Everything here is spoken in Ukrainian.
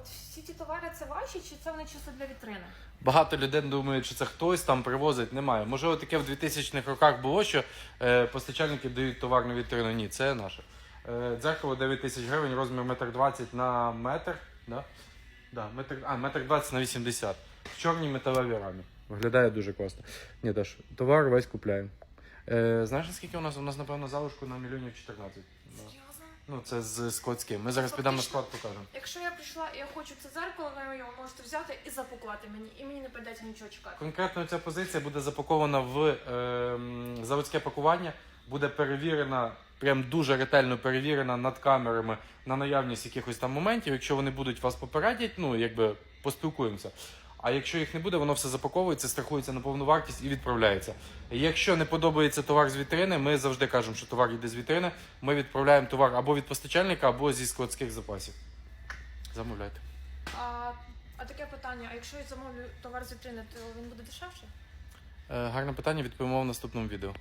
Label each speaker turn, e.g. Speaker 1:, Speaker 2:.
Speaker 1: От всі ті товари це ваші, чи це вони чисто для вітрини?
Speaker 2: Багато людей думають, що це хтось там привозить. Немає. Можливо, таке в 2000-х роках було, що е, постачальники дають товар на вітрину. Ні, це наше. Е, дзеркало 9 тисяч гривень, розмір 1,20 м на метр. Да? Да, метр, а, метр 20 на 80. В чорній металевій рамі. Виглядає дуже класно. Ні, Даш, товар весь купляємо. Е, знаєш, наскільки у нас? У нас, напевно, залишку на мільйонів 14. Да. Ну, це з складським. Ми зараз підемо на склад покажемо.
Speaker 1: Якщо я прийшла і я хочу це дзеркало, ви його можете взяти і запакувати мені, і мені не прийдеться нічого чекати.
Speaker 2: Конкретно ця позиція буде запакована в ем, заводське пакування, буде перевірена, прям дуже ретельно перевірена над камерами на наявність якихось там моментів. Якщо вони будуть вас попередять, ну якби поспілкуємося. А якщо їх не буде, воно все запаковується, страхується на повну вартість і відправляється. Якщо не подобається товар з вітрини, ми завжди кажемо, що товар йде з вітрини. Ми відправляємо товар або від постачальника, або зі складських запасів. Замовляйте.
Speaker 1: А, а таке питання: а якщо я замовлю товар з вітрини, то він буде дешевший?
Speaker 2: Е, гарне питання, відповімо в наступному відео.